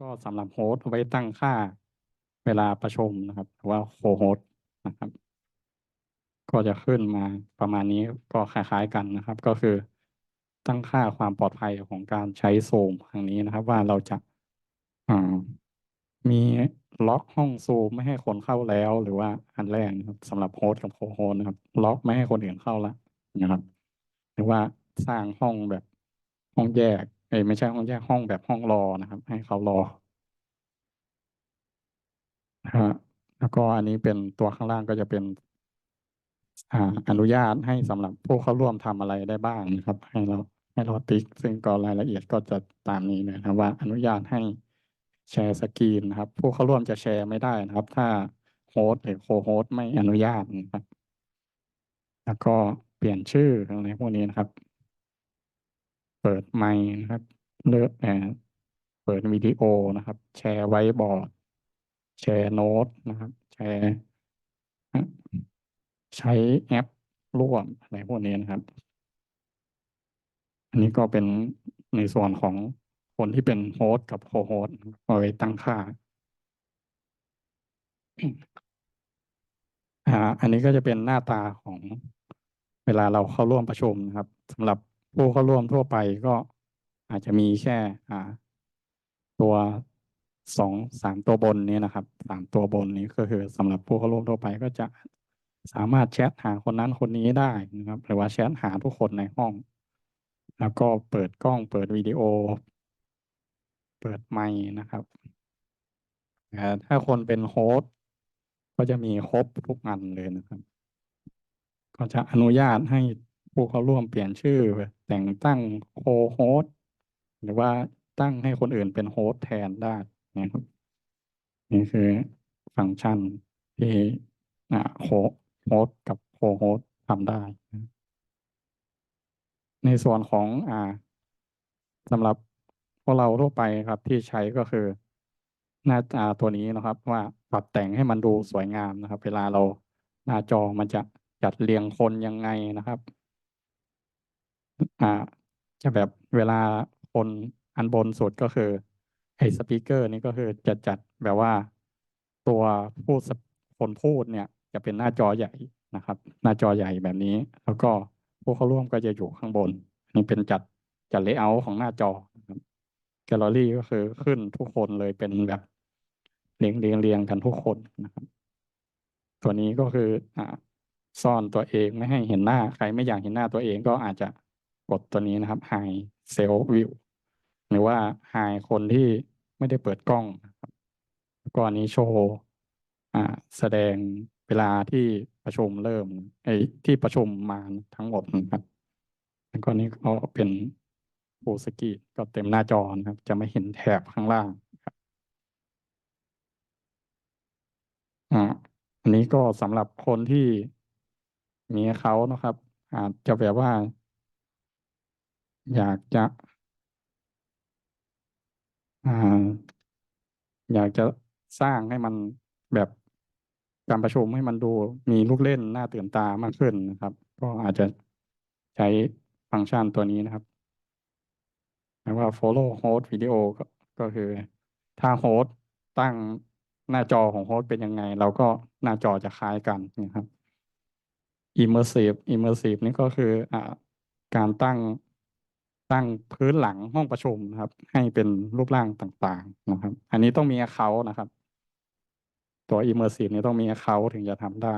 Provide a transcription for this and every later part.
ก็สำหรับโฮสต์เอาไว้ตั้งค่าเวลาประชุมนะครับหรือว่าโคโฮสต์นะครับ ก็จะขึ้นมาประมาณนี้ก็คล้ายๆกันนะครับ ก็คือตั้งค่าความปลอดภัยของการใช้ซูมครั้งนี้นะครับ ว่าเราจะมีล็อกห้องซูมไม่ให้คนเข้าแล้ว หรือว่าอันแรกนะครับสำหรับโฮสต์กับโคโฮสต์นะครับ ล็อกไม่ให้คนอื่นเข้าละนะครับ หรือว่าสร้างห้องแบบห้องแยก เอ้ไม่ใช่ห้องแยกห้องแบบห้องรอนะครับ ให้เขารอนะฮะแล้วก็อันนี้เป็นตัวข้างล่างก็จะเป็นอ่าอนุญาตให้สำหรับผู้เข้าร่วมทำอะไรได้บ้างนะครับ ให้เราให้เราติ๊ก ซึ่งก็รายละเอียดก็จะตามนี้เลยนะครับว่าอนุญาตให้แชร์สกรีนนะครับ ผู้เข้าร่วมจะแชร์ไม่ได้นะครับ ถ้าโฮสต์หรือโคโฮสต์ไม่อนุญาตนะครับ แล้วก็เปลี่ยนชื่ออะไรพวกนี้นะครับ เปิดไมค์นะครับ เลือกเอ่อเปิดวิดีโอนะครับ แชร์ไว้บอร์ด แชร์โน้ตนะครับ แชร์ ใช้แอปร่วมอะไรพวกนี้นะครับ อันนี้ก็เป็นในส่วนของคนที่เป็นโฮสต์กับโคโฮสต์เอาไว้ตั้งค่าอ่าอันนี้ก็จะเป็นหน้าตาของเวลาเราเข้าร่วมประชุมนะครับสำหรับ ผู้เข้าร่วมทั่วไปก็อาจจะมีแค่ตัวสองสามตัวบนนี้นะครับสามตัวบนนี้ก็คือสำหรับผู้เข้าร่วมทั่วไปก็จะสามารถแชทหาคนนั้นคนนี้ได้นะครับ หรือว่าแชทหาทุกคนในห้อง แล้วก็เปิดกล้องเปิดวิดีโอ เปิดไมค์นะครับถ้าคนเป็นโฮสต์ก็จะมีครบทุกอันเลยนะครับ ก็จะอนุญาตให้ ผู้เข้าร่วมเปลี่ยนชื่อ แต่งตั้งโคโฮสหรือว่าตั้งให้คนอื่นเป็นโฮสแทนได้นะครับนี่คือฟังก์ชันที่โฮโฮสกับโคโฮสทำได้ ในส่วนของอ่าสำหรับพวกเราทั่วไปครับที่ใช้ก็คือหน้าตาตัวนี้นะครับ ว่าปรับแต่งให้มันดูสวยงามนะครับ เวลาเราหน้าจอมันจะจัดเรียงคนยังไงนะครับ อ่าจะแบบเวลาคนอันบนสุดก็คือ ไอ้สปีกเกอร์นี่ก็คือจะจัดแบบว่าตัวผู้สคนพูดเนี่ย จะเป็นหน้าจอใหญ่นะครับ หน้าจอใหญ่แบบนี้ แล้วก็ผู้เข้าร่วมก็จะอยู่ข้างบน นี่เป็นจัดจัดเลเยอร์ของหน้าจอครับแกลเลอรี่ก็คือขึ้นทุกคนเลยเป็นแบบเรียงเรียงเรียงกันทุกคนนะครับ ตัวนี้ก็คืออ่าซ่อนตัวเองไม่ให้เห็นหน้า ใครไม่อยากเห็นหน้าตัวเองก็อาจจะ กดตัวนี้นะครับ Hide Self View หรือว่า Hide คนที่ไม่ได้เปิดกล้องนะครับแล้วก็อันนี้โชว์แสดงเวลาที่ประชุมเริ่มไอ้ที่ประชุมมาทั้งหมดนะครับแล้วก็นี้ก็เป็นฟูสกีก็เต็มหน้าจอนะครับ จะไม่เห็นแถบข้างล่างครับอ่าอันนี้ก็สำหรับคนที่มีเขานะครับอาจจะแบบว่า อยากจะอยากจะสร้างให้มันแบบการประชุมให้มันดูมีลูกเล่นน่าตื่นตามากขึ้นนะครับ ก็อาจจะใช้ฟังก์ชันตัวนี้นะครับหมายว่า follow host video ก็ก็คือถ้าโฮสต์ตั้งหน้าจอของโฮสเป็นยังไง เราก็หน้าจอจะคล้ายกันนะครับ immersive immersive นี่ก็คืออการตั้ง ตั้งพื้นหลังห้องประชุมนะครับ ให้เป็นรูปร่างต่างๆนะครับ อันนี้ต้องมี account นะครับ ตัว immersive นี่ต้องมี account ถึงจะทำได้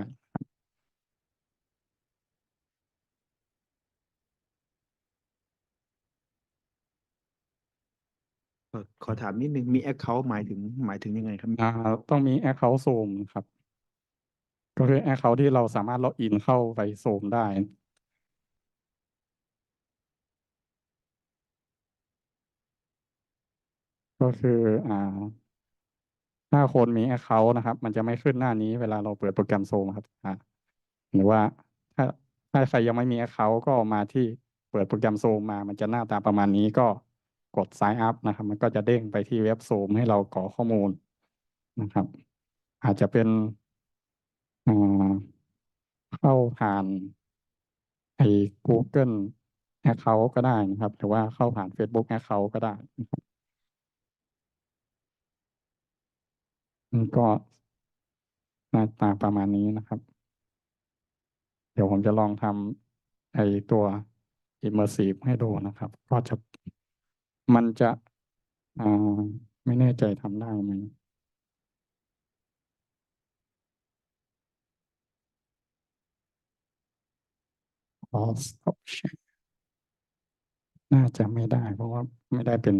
ขอขอถามนิดนึงมี Account หมายถึงหมายถึงยังไงครับอ่าต้องมี account Zoom ครับ ก็คือ account ที่เราสามารถล็อกอินเข้าไป Zoom ได้ ก็คืออ่าถ้าคนมี account นะครับ มันจะไม่ขึ้นหน้านี้เวลาเราเปิดโปรแกรม Zoom ครับอ่าหรือว่าถ้าถ้าใครยังไม่มี account ก็มาที่เปิดโปรแกรม Zoom มา มันจะหน้าตาประมาณนี้ก็กด sign up นะครับ มันก็จะเด้งไปที่เว็บ Zoom ให้เรากรอกข้อมูลนะครับ อาจจะเป็นเข้าผ่านไอ้ Google Account ก็ได้นะครับ หรือว่าเข้าผ่าน Facebook Account ก็ได้นะครับ มั นก็หน้าตาประมาณนี้นะครับ เดี๋ยวผมจะลองทำไอตัว immersive ให้ดูนะครับ ก็จะมันจะอ่าไม่แน่ใจทำได้ไหมขอ stop share น่าจะไม่ได้เพราะว่าไม่ได้เป็น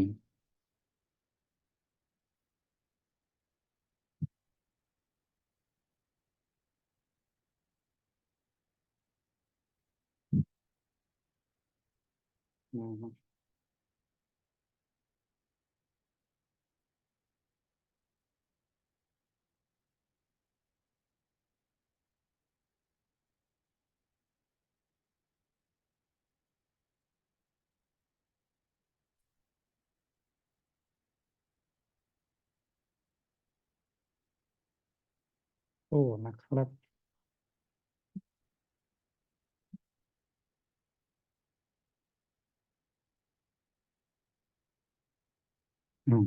อืมโอ้นะครั อืม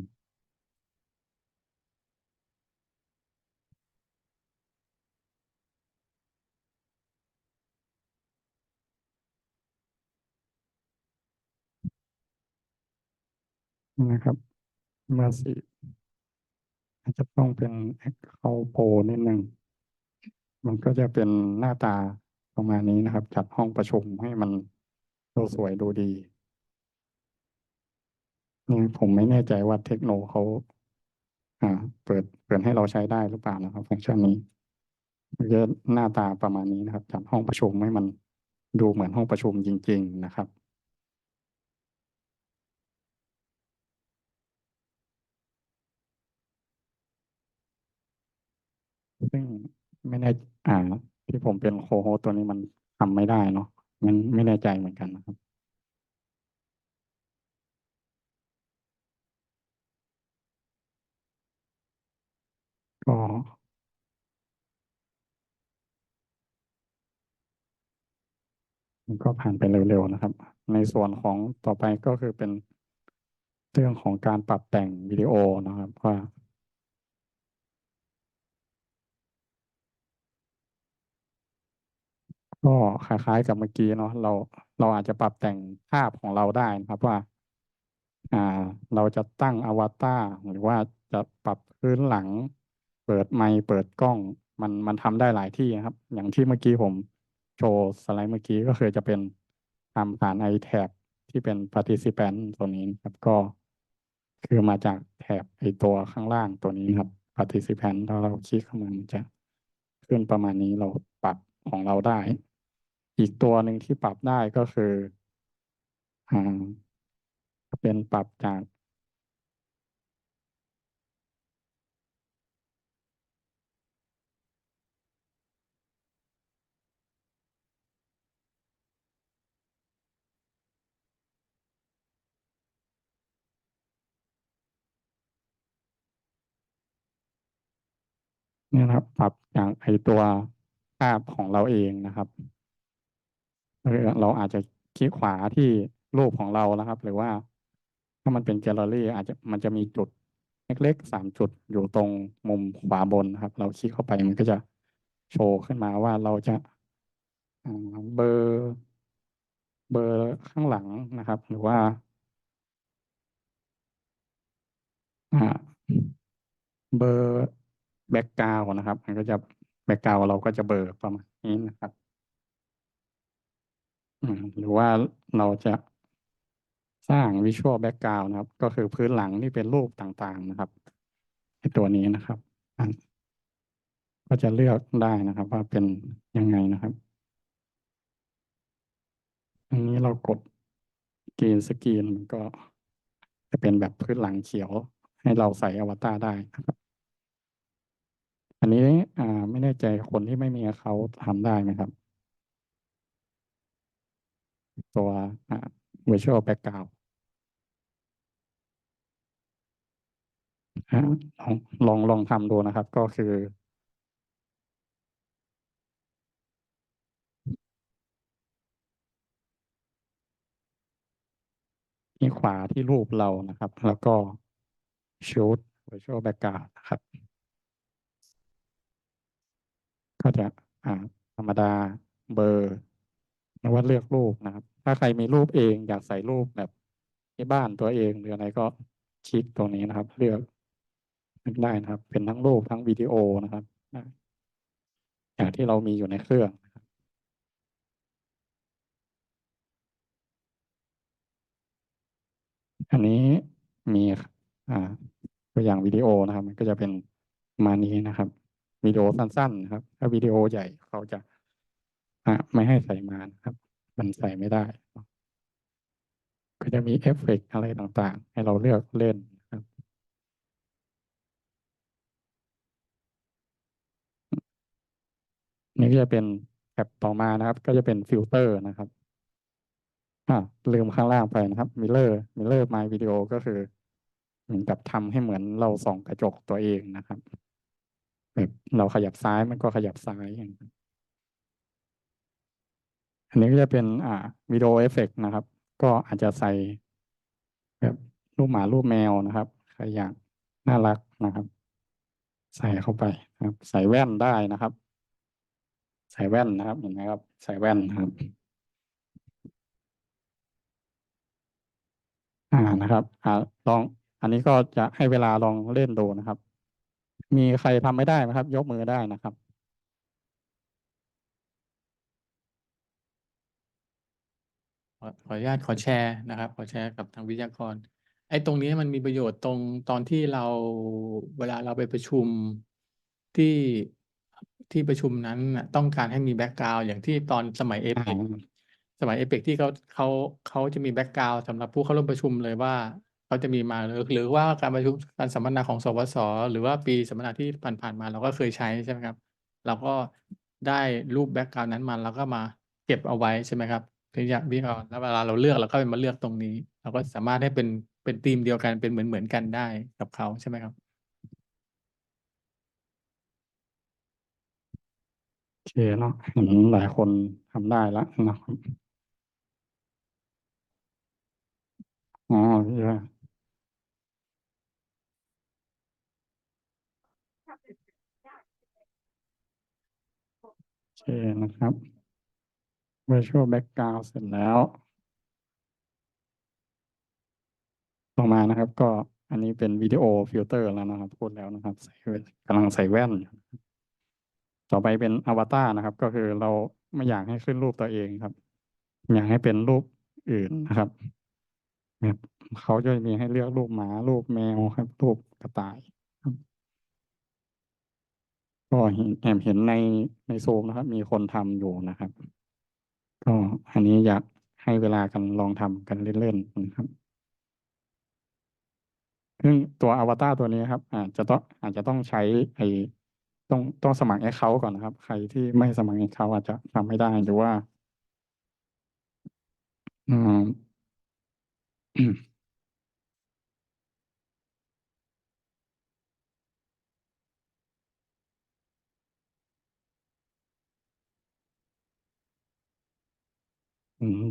นะครับ มาสิอาจจะต้องเป็น Account Pro นิดนึงมันก็จะเป็นหน้าตาประมาณนี้นะครับ จัดห้องประชุมให้มันดูสวยดูดี นี่ผมไม่แน่ใจว่าเทคโนเขาอ่า เปิดเปิดให้เราใช้ได้หรือเปล่านะครับ ฟังก์ชันนี้นจะหน้าตาประมาณนี้นะครับจัดห้องประชุมให้มันดูเหมือนห้องประชุมจริง ๆ นะครับซึ่งไม่แน่อ่า ที่ผมเป็นโคโฮตัวนี้มันทำไม่ได้เนาะมันไม่แน่ใจเหมือนกันนะครับ ก็มันก็ผ่านไปเร็วๆนะครับ ในส่วนของต่อไปก็คือเป็นเรื่องของการปรับแต่งวิดีโอนะครับว่าก็คล้ายๆกับเมื่อกี้เนาะเราเราอาจจะปรับแต่งภาพของเราได้นะครับว่า อ่า เราจะตั้งอวตารหรือว่าจะปรับพื้นหลัง เปิดไมค์เปิดกล้อง มันมันทำได้หลายที่นะครับ อย่างที่เมื่อกี้ผมโชว์สไลด์เมื่อกี้ก็คือจะเป็นทำผ่าน iTab ที่เป็น participant ตัวนี้ครับก็คือมาจากแถบไอตัวข้างล่างตัวนี้ครับ participant ถ้าเราคลิกเข้ามามันจะขึ้นประมาณนี้เราปรับของเราได้ อีกตัวหนึ่งที่ปรับได้ก็คืออ่าเป็นปรับจาก นี่ยนะครับ ปรับจากไอตัวภาพของเราเองนะครับเออเราอาจจะคลิกขวาที่รูปของเรานะครับ หรือว่าถ้ามันเป็นแกลเลอรี่ อาจจะมันจะมีจุดเล็กๆสามจุดอยู่ตรงมุมขวาบนนะครับ เราคลิกเข้าไปมันก็จะโชว์ขึ้นมาว่าเราจะเบอร์เบอร์ข้างหลังนะครับ หรือว่าเบอร์ แบ็กกราวนะครับ มันก็จะแบ็กกราวเราก็จะเบอร์ประมาณนี้นะครับหรือว่าเราจะสร้างวิชวลแบ็กกราวนะครับ ก็คือพื้นหลังที่เป็นรูปต่างๆนะครับในตัวนี้นะครับก็จะเลือกได้นะครับ ว่าเป็นยังไงนะครับอันนี้เรากดกรีนสกรีนมันก็จะเป็นแบบพื้นหลังเขียวให้เราใส่อวตารได้นะครับ อันนี้อ่าไม่แน่ใจคนที่ไม่มีเขาทำได้ไหมครับ ตัวอ่า virtual background ลองลองลองทำดูนะครับ ก็คือ ที่ขวาที่รูปเรานะครับ แล้วก็ shoot virtual background นะครับ ก็จะอ่าธรรมดาเบอร์หรือว่าเลือกรูปนะครับ ถ้าใครมีรูปเองอยากใส่รูปแบบที่บ้านตัวเองหรืออะไรก็คลิกตรงนี้นะครับ เลือกได้นะครับ เป็นทั้งรูปทั้งวิดีโอนะครับอย่างที่เรามีอยู่ในเครื่องอันนี้มีอ่าตัวอย่างวิดีโอนะครับ มันก็จะเป็นมานี้นะครับ วิดีโอสั้นๆนะครับ ถ้าวิดีโอใหญ่เขาจะอ่าไม่ให้ใส่มานะครับ มันใส่ไม่ได้ ก็จะมีเอฟเฟกต์อะไรต่างๆ ให้เราเลือกเล่นนะครับนี่ก็จะเป็นแท็บต่อมานะครับ ก็จะเป็นฟิลเตอร์นะครับอ่าลืมข้างล่างไปนะครับ Mirror Mirror My Video ก็คือ เหมือนกับทำให้เหมือนเราส่องกระจกตัวเองนะครับ แบบเราขยับซ้ายมันก็ขยับซ้ายอย่างนี้อันนี้ก็จะเป็นอ่าวิดีโอเอฟเฟกนะครับ ก็อาจจะใส่แบบรูปหมารูปแมวนะครับใครอยากน่ารักนะครับ ใส่เข้าไปนะครับ ใส่แว่นได้นะครับ ใส่แว่นนะครับเห็นไหมครับ ใส่แว่นนะครับ อ่านะครับ อ่าลองอันนี้ก็จะให้เวลาลองเล่นดูนะครับ มีใครทำไม่ได้ไหมครับ ยกมือได้นะครับขอขออนุญาตขอแชร์นะครับ ขอแชร์กับทางวิทยากร ไอ้ตรงนี้มันมีประโยชน์ตรงตอนที่เราเวลาเราไปประชุมที่ที่ประชุมนั้นน่ะต้องการให้มีแบ็กกราวด์อย่างที่ตอนสมัยเออ่าเปสมัยเอเปกที่เขาเขาเขาจะมีแบ็กกราวด์สำหรับผู้เข้าร่วมประชุมเลยว่า เขาจะมีมาหรือหรือว่าการประชุมการสัมมนาของสวสหรือว่าปีสัมมนาที่ผ่านๆมาเราก็เคยใช้ใช่ไหมครับ เราก็ได้รูปแบ็กกราวด์นั้นมาแล้วก็มาเก็บเอาไว้ใช่ไหมครับถึงอยากพี่กรแล้วเวลาเราเลือกเราก็มาเลือกตรงนี้ เราก็สามารถให้เป็นเป็นธีมเดียวกันเป็นเหมือนเหมือนกันได้กับเขาใช่ไหมครับโอเคเนาะเห็นหลายคนทำได้แล้วนะครับอ๋อเยอะ โอเคนะครับ Virtual Background เสร็จแล้ว ต่อมานะครับ ก็อันนี้เป็นวิดีโอฟิลเตอร์แล้วนะครับพูดแล้วนะครับใส่กำลังใส่แว่นอยู่ต่อไปเป็นอวตารนะครับ ก็คือเราไม่อยากให้ขึ้นรูปตัวเองครับ อยากให้เป็นรูปอื่นนะครับแบบเขาจะมีให้เลือกรูปหมารูปแมวครับ รูปกระต่าย ก็เห็นแอบเห็นในในซูมนะครับ มีคนทำอยู่นะครับ ก็อันนี้อยากให้เวลากันลองทำกันเล่นๆนะครับซึ่งตัวอวตารตัวนี้ครับ อาจจะต้องอาจจะต้องใช้ไอต้องต้องสมัครแอคเคาท์ก่อนนะครับ ใครที่ไม่สมัครแอคเคาท์อาจจะทำไม่ได้หรือว่า อืม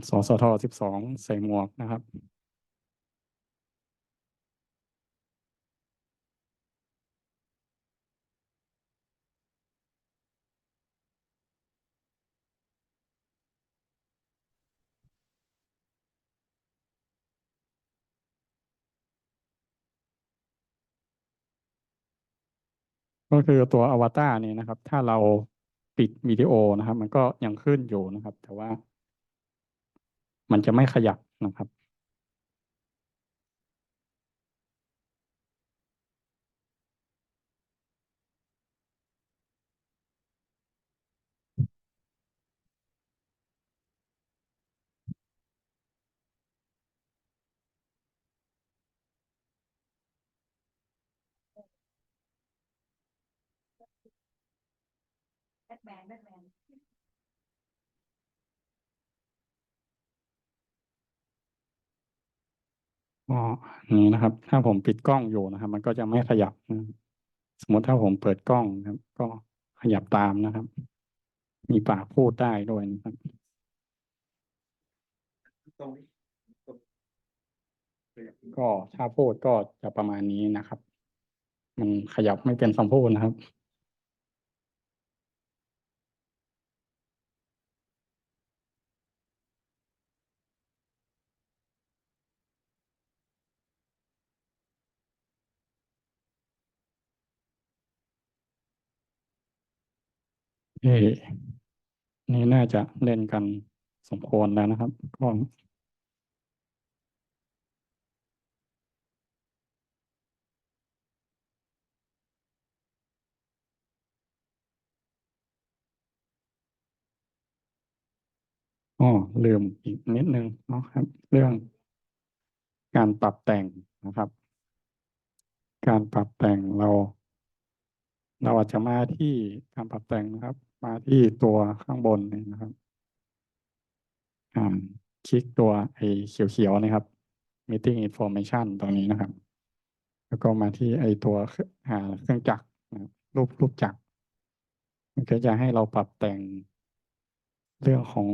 สสทสิบสองใส่หมวกนะครับก็คือตัวอวตารนี่นะครับ ถ้าเราปิดวิดีโอนะครับ มันก็ยังขึ้นอยู่นะครับ แต่ว่า มันจะไม่ขยับนะครับอ๋อนี่นะครับ ถ้าผมปิดกล้องอยู่นะครับ มันก็จะไม่ขยับนะสมมติถ้าผมเปิดกล้องนะครับ ก็ขยับตามนะครับ มีปากพูดได้ด้วยนะครับก็ถ้าพูดก็จะประมาณนี้นะครับ มันขยับไม่เป็นคำพูดนะครับ เอะนี่น่าจะเล่นกันสมควรแล้วนะครับก็อ๋อลืมอีกนิดนึงเนาะครับ เรื่องการปรับแต่งนะครับ การปรับแต่งเรา เราอาจจะมาที่การปรับแต่งนะครับ มาที่ตัวข้างบนนี่นะครับคลิกตัวไอ้เขียวๆนะครับ meeting information ตรงนี้นะครับ แล้วก็มาที่ไอ้ตัวเครื่องอ่าเครื่องจักรรูปรูปจักรมันก็จะให้เราปรับแต่งเรื่องของ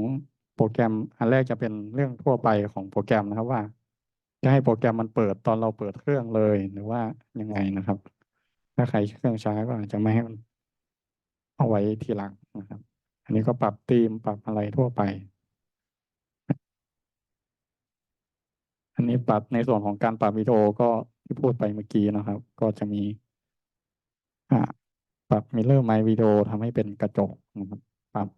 โปรแกรม อันแรกจะเป็นเรื่องทั่วไปของโปรแกรมนะครับว่า จะให้โปรแกรมมันเปิดตอนเราเปิดเครื่องเลยหรือว่ายังไงนะครับ ถ้าใครเครื่องช้าก็อาจจะไม่ให้มันเอาไว้ทีหลัง นะครับ อันนี้ก็ปรับธีมปรับอะไรทั่วไป อันนี้ปรับในส่วนของการปรับวิดีโอก็ที่พูดไปเมื่อกี้นะครับ ก็จะมีปรับมิเลอร์ไมวิดีโอทำให้เป็นกระจกนะครับปรับ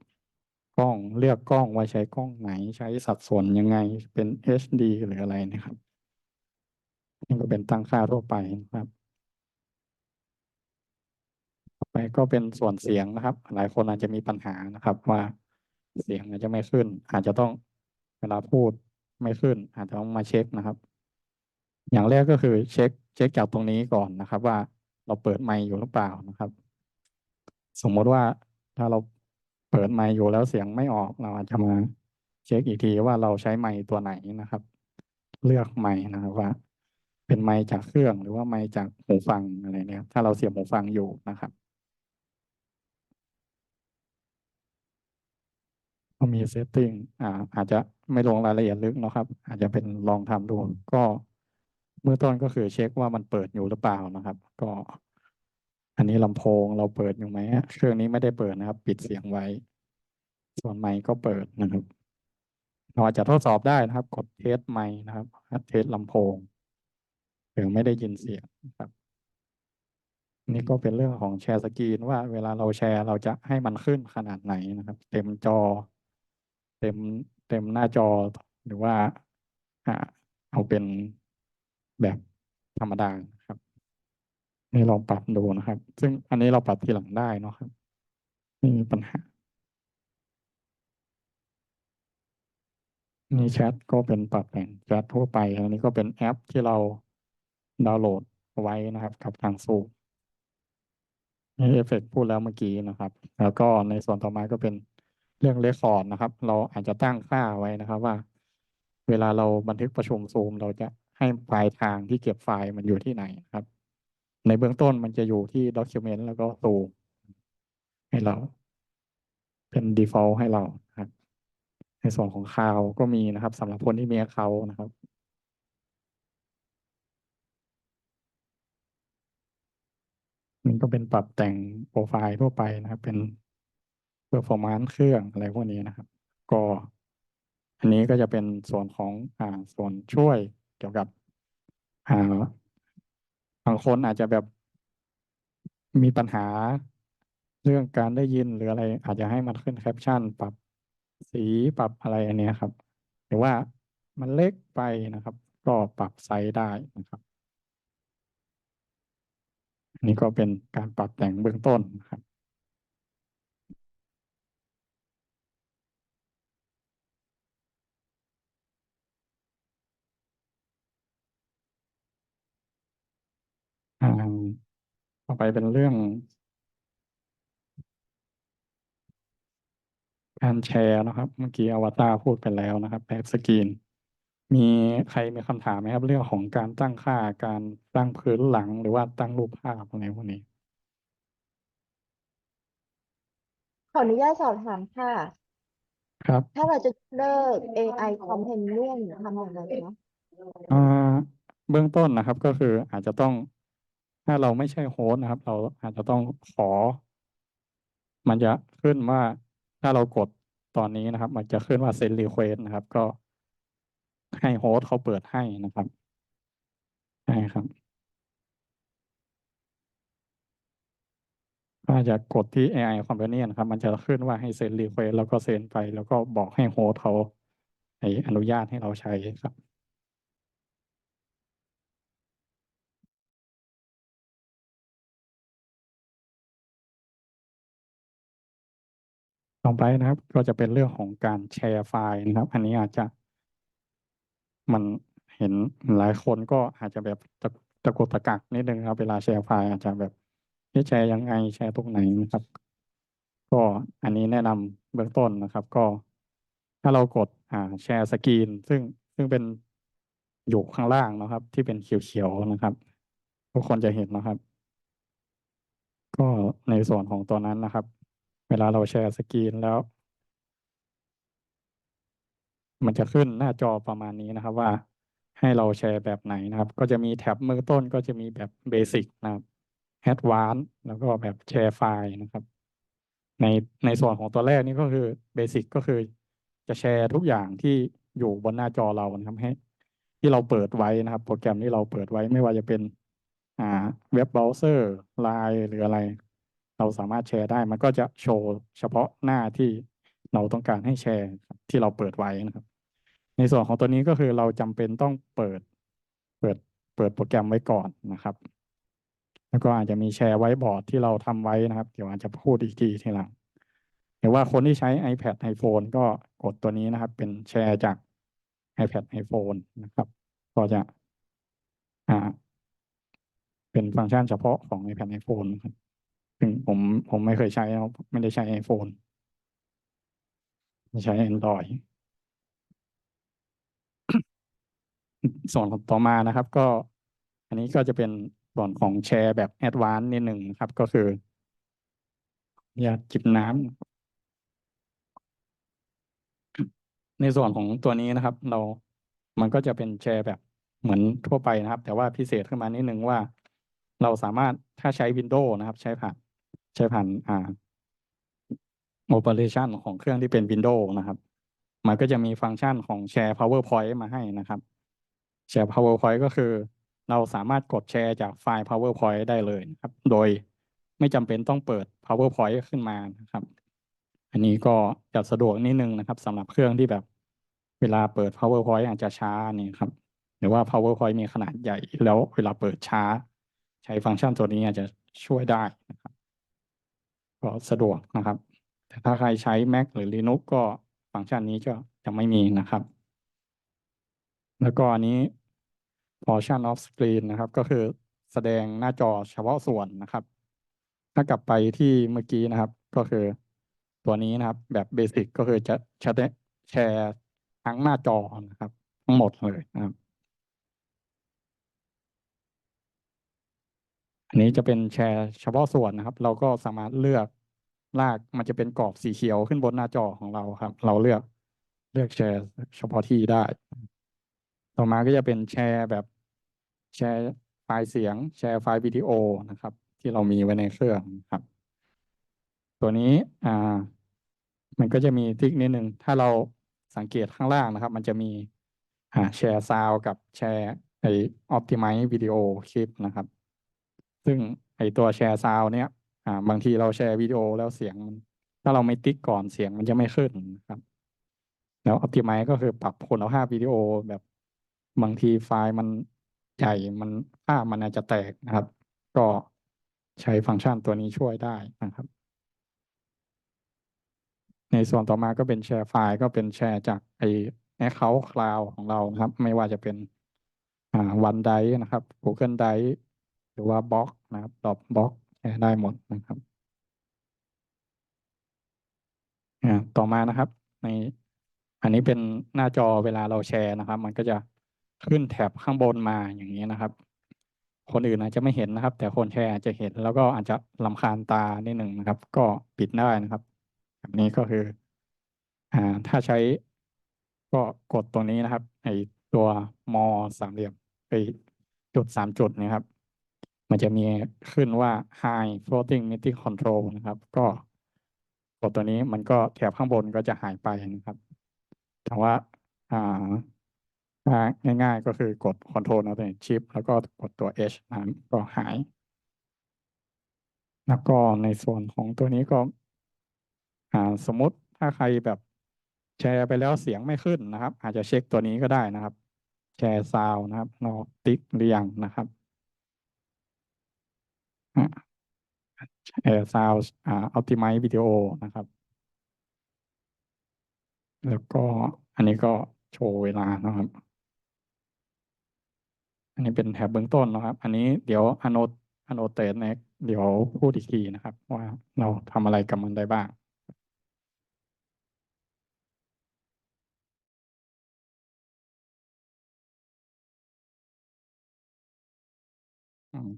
กล้องเลือกกล้องว่าใช้กล้องไหนใช้สัดส่วนยังไงเป็น HD หรืออะไรนะครับนี่ก็เป็นตั้งค่าทั่วไปนะครับ ต่อไป ก็เป็นส่วนเสียงนะครับ หลายคนอาจจะมีปัญหานะครับ ว่าเสียงอาจจะไม่ขึ้น อาจจะต้องเวลาพูดไม่ขึ้น อาจจะต้องมาเช็คนะครับ อย่างแรกก็คือเช็ค เช็คจากตรงนี้ก่อนนะครับ ว่าเราเปิดไมค์อยู่หรือเปล่านะครับ สมมติว่าถ้าเราเปิดไมค์อยู่แล้วเสียงไม่ออกเราอาจจะมาเช็คอีกทีว่าเราใช้ไมค์ตัวไหนนะครับ เลือกไมค์นะครับว่า เป็นไมค์จากเครื่องหรือว่าไมค์จากหูฟังอะไรเนี่ยถ้าเราเสียบหูฟังอยู่นะครับ ก็มีเซตติ้งอ่า อาจจะไม่ลงรายละเอียดลึกนะครับ อาจจะเป็นลองทำดู ก็เมื่อต้นก็คือเช็คว่ามันเปิดอยู่หรือเปล่านะครับ ก็ อันนี้ลำโพงเราเปิดอยู่ไหมเครื่องนี้ไม่ได้เปิดนะครับ ปิดเสียงไว้ ส่วนไมค์ก็เปิดนะครับเราอาจจะทดสอบได้นะครับ กดเทสไมค์นะครับเทสลำโพงถึงไม่ได้ยินเสียงครับนี่ก็เป็นเรื่องของแชร์สกรีนว่าเวลาเราแชร์เราจะให้มันขึ้นขนาดไหนนะครับ เต็มจอ เต็มเต็มหน้าจอหรือว่าเอาเป็นแบบธรรมดาครับ นี่ลองปรับดูนะครับ ซึ่งอันนี้เราปรับทีหลังได้นะครับไม่มีปัญหานี่แชทก็เป็นปรับแต่งแชททั่วไป อันนี้ก็เป็นแอปที่เราดาวน์โหลดไว้นะครับ กับทางซูมนี่เอฟเฟกพูดแล้วเมื่อกี้นะครับ แล้วก็ในส่วนต่อมาก็เป็น เรื่องเรคคอร์ดนะครับ เราอาจจะตั้งค่าไว้นะครับว่า เวลาเราบันทึกประชุมซูมเราจะให้ปลายทางที่เก็บไฟล์มันอยู่ที่ไหนครับ ในเบื้องต้นมันจะอยู่ที่ Document แล้วก็ซูมให้เรา เป็น default ให้เราครับ ในส่วนของคาวก็มีนะครับสำหรับคนที่มีเขานะครับนี่ก็เป็นปรับแต่งโปรไฟล์ทั่วไปนะครับ เป็น performance เครื่องอะไรพวกนี้นะครับ ก็อันนี้ก็จะเป็นส่วนของอ่าส่วนช่วยเกี่ยวกับอ่าบางคนอาจจะแบบมีปัญหาเรื่องการได้ยินหรืออะไร อาจจะให้มันขึ้นแคปชั่น ปรับสีปรับอะไรอันนี้ครับ หรือว่ามันเล็กไปนะครับ ก็ปรับไซส์ได้นะครับอันนี้ก็เป็นการปรับแต่งเบื้องต้นนะครับ ไปเป็นเรื่อง การแชร์นะครับ เมื่อกี้อวตารพูดไปแล้วนะครับแบ็กสกรีน มีใครมีคำถามไหมครับ เรื่องของการตั้งค่าการตั้งพื้นหลังหรือว่าตั้งรูปภาพอะไรพวกนี้ขออนุญาตสอบถามค่ะ ครับ ถ้าเราจะเลิก AI Companion ทำอย่างไรเนาะอ่าเบื้องต้นนะครับก็คืออาจจะต้อง ถ้าเราไม่ใช่โฮสต์นะครับ เราอาจจะต้องขอ มันจะขึ้นว่าถ้าเรากดตอนนี้นะครับ มันจะขึ้นว่า send request นะครับ ก็ให้โฮสต์เขาเปิดให้นะครับใช่ครับถ้าจะกดที่ AI Companion นะครับ มันจะขึ้นว่าให้เซ็นรีเควสแล้วก็เซ็นไป แล้วก็บอกให้โฮสต์เขาอนุญาตให้เราใช้ครับ ต่อไปนะครับ ก็จะเป็นเรื่องของการแชร์ไฟล์นะครับ อันนี้อาจจะมันเห็นหลายคนก็อาจจะแบบตะตะกตะกักนิดนึงครับ เวลาแชร์ไฟล์อาจจะแบบแชร์ยังไงแชร์ตรงไหนนะครับ ก็อันนี้แนะนำเบื้องต้นนะครับ ก็ ถ้าเรากดอ่าแชร์สกรีน ซึ่งซึ่งเป็นอยู่ข้างล่างนะครับ ที่เป็นเขียวๆนะครับ ทุกคนจะเห็นนะครับ ก็ในส่วนของตัวนั้นนะครับ เวลาเราแชร์สกรีนแล้ว มันจะขึ้นหน้าจอประมาณนี้นะครับว่าให้เราแชร์แบบไหนนะครับ ก็จะมีแท็บเบื้องต้นก็จะมีแบบเบสิกนะครับแอดวานซ์แล้วก็แบบแชร์ไฟล์นะครับ ในในส่วนของตัวแรกนี่ก็คือเบสิกก็คือ จะแชร์ทุกอย่างที่อยู่บนหน้าจอเรานะครับให้ ที่เราเปิดไว้นะครับ โปรแกรมที่เราเปิดไว้ไม่ว่าจะเป็น อ่าเว็บเบราว์เซอร์ไลน์หรืออะไร เราสามารถแชร์ได้ มันก็จะโชว์เฉพาะหน้าที่เราต้องการให้แชร์ที่เราเปิดไว้นะครับ ในส่วนของตัวนี้ก็คือเราจำเป็นต้องเปิดเปิดเปิดโปรแกรมไว้ก่อนนะครับ แล้วก็อาจจะมีแชร์ไว้บอร์ดที่เราทำไว้นะครับ เดี๋ยวอาจจะพูดอีกทีทีหลังหรือว่าคนที่ใช้ iPad iPhone ก็กดตัวนี้นะครับ เป็นแชร์จาก iPad iPhone นะครับ ก็จะ อ่า เป็นฟังก์ชันเฉพาะของ iPad iPhone นะครับ ซึ่งผมผมไม่เคยใช้ครับไม่ได้ใช้ iPhone ใช้ Android ส่วนต่อมานะครับ ก็ อันนี้ก็จะเป็นส่วนของแชร์แบบแอดวานซ์นิดหนึ่งครับ ก็คือ อยาจิบน้ำในส่วนของตัวนี้นะครับ เรามันก็จะเป็นแชร์แบบเหมือนทั่วไปนะครับ แต่ว่าพิเศษขึ้นมานิดหนึ่งว่า เราสามารถถ้าใช้ Windows นะครับ ใช้ผ่าน ใช้ผ่านอ่า Operation ของเครื่องที่เป็น Windows นะครับ มันก็จะมีฟังก์ชันของแชร์ PowerPoint มาให้นะครับแชร์ PowerPoint ก็คือ เราสามารถกดแชร์จากไฟล์ PowerPoint ได้เลยครับ โดยไม่จำเป็นต้องเปิด PowerPoint ขึ้นมานะครับ อันนี้ก็จะสะดวกนิดนึงนะครับสำหรับเครื่องที่แบบเวลาเปิด PowerPoint อาจจะช้านี่ครับ หรือว่า PowerPoint มีขนาดใหญ่ แล้วเวลาเปิดช้า ใช้ฟังก์ชันตัวนี้อาจจะช่วยได้นะ ก็สะดวกนะครับ แต่ถ้าใครใช้ Mac หรือ Linux ก็ฟังก์ชันนี้จะจะไม่มีนะครับ แล้วก็อันนี้ portion of screen นะครับ ก็คือแสดงหน้าจอเฉพาะส่วนนะครับ ถ้ากลับไปที่เมื่อกี้นะครับ ก็คือตัวนี้นะครับ แบบเบสิกก็คือจะแชร์แชร์ทั้งหน้าจอนะครับ ทั้งหมดเลยนะครับ อันนี้จะเป็นแชร์เฉพาะส่วนนะครับ เราก็สามารถเลือกลากมันจะเป็นกรอบสีเขียวขึ้นบนหน้าจอของเราครับ เราเลือกเลือกแชร์เฉพาะที่ได้ ต่อมาก็จะเป็นแชร์แบบแชร์ไฟล์เสียง แชร์ไฟล์วิดีโอนะครับ ที่เรามีไว้ในเครื่องครับ ตัวนี้อ่า มันก็จะมีทริคนิดนึงถ้าเราสังเกตข้างล่างนะครับ มันจะมีอ่าแชร์ซาวกับแชร์ไอออ t ติไม e วิดีโอคลิปนะครับ ซึ่งไอตัวแชร์ซาวเนี้ยอ่าบางทีเราแชร์วิดีโอแล้วเสียงมันถ้าเราไม่ติ๊กก่อนเสียงมันจะไม่ขึ้นนะครับ แล้วออ t ติไม e ก็คือปรับคุณภาพวิดีโอแบบบางทีไฟล์มันใหญ่มันภาพมันอาจจะแตกนะครับ ก็ใช้ฟังก์ชันตัวนี้ช่วยได้นะครับ ในส่วนต่อมาก็เป็นแชร์ไฟล์ก็เป็นแชร์จากไอ Account Cloud ของเรานะครับ ไม่ว่าจะเป็นอ่า OneDrive นะครับ Google Drive รือว่า Box นะครับ Dropbox แชร์ได้หมดนะครับต่อมานะครับ ในอันนี้เป็นหน้าจอเวลาเราแชร์นะครับ มันก็จะขึ้นแท็บข้างบนมาอย่างนี้นะครับ คนอื่นอาจจะไม่เห็นนะครับ แต่คนแชร์อาจจะเห็น แล้วก็อาจจะรำคาญตานิดหนึ่งนะครับ ก็ปิดได้นะครับแบบนี้ก็คืออ่าถ้าใช้ก็กดตัวนี้นะครับไอตัวมอสามเหลี่ยมไปจุดสามจุดนะครับ มันจะมีขึ้นว่า high floating meeting control นะครับ ก็กดตัวนี้มันก็แถบข้างบนก็จะหายไปนะครับ แต่ว่าอ่าง่ายๆก็คือกด Control เอาตัวชิปแล้วก็กดตัว H นะครับก็หาย แล้วก็ในส่วนของตัวนี้ก็อ่าสมมติถ้าใครแบบแชร์ไปแล้วเสียงไม่ขึ้นนะครับ อาจจะเช็คตัวนี้ก็ได้นะครับ แชร์ซาวนะครับเราติ๊กหรือยังนะครับ แชร์ซาวอ่าอัลติไมวิดีโอนะครับ แล้วก็อันนี้ก็โชว์เวลานะครับ อันนี้เป็นแถบเบื้องต้นนะครับ อันนี้เดี๋ยวอโนอโนเตเน็กเดี๋ยวพูดอีกทีนะครับ ว่าเราทำอะไรกับมันได้บ้าง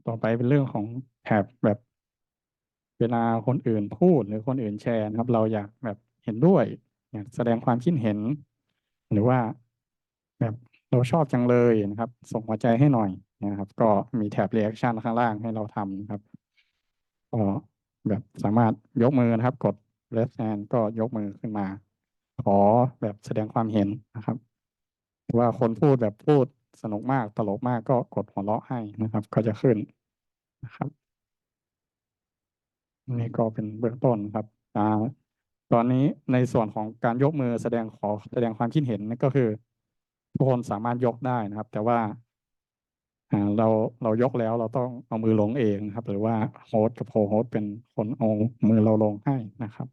ต่อไปเป็นเรื่องของ แท็บแบบเวลาคนอื่นพูดหรือคนอื่นแชร์นะครับ เราอยากแบบเห็นด้วย อยากแสดงความคิดเห็น หรือว่าแบบเราชอบจังเลยนะครับ ส่งหัวใจให้หน่อยนะครับ ก็มีแท็บ reaction ข้างล่างให้เราทำครับก็แบบสามารถยกมือนะครับ กด left hand ก็ยกมือขึ้นมา ขอแบบแสดงความเห็นนะครับว่าคนพูดแบบพูดสนุกมากตลกมากก็กดหัวเราะให้นะครับ ก็จะขึ้นนะครับ นี่ก็เป็นเบื้องต้นครับอ่าตอนนี้ในส่วนของการยกมือแสดงขอแสดงความคิดเห็นนั่นก็คือ ทุกคนสามารถยกได้นะครับ แต่ว่าอ่าเราเรายกแล้วเราต้องเอามือลงเองนะครับ หรือว่าโฮสต์กับโฮสต์เป็นคนเอามือเราลงให้นะครับ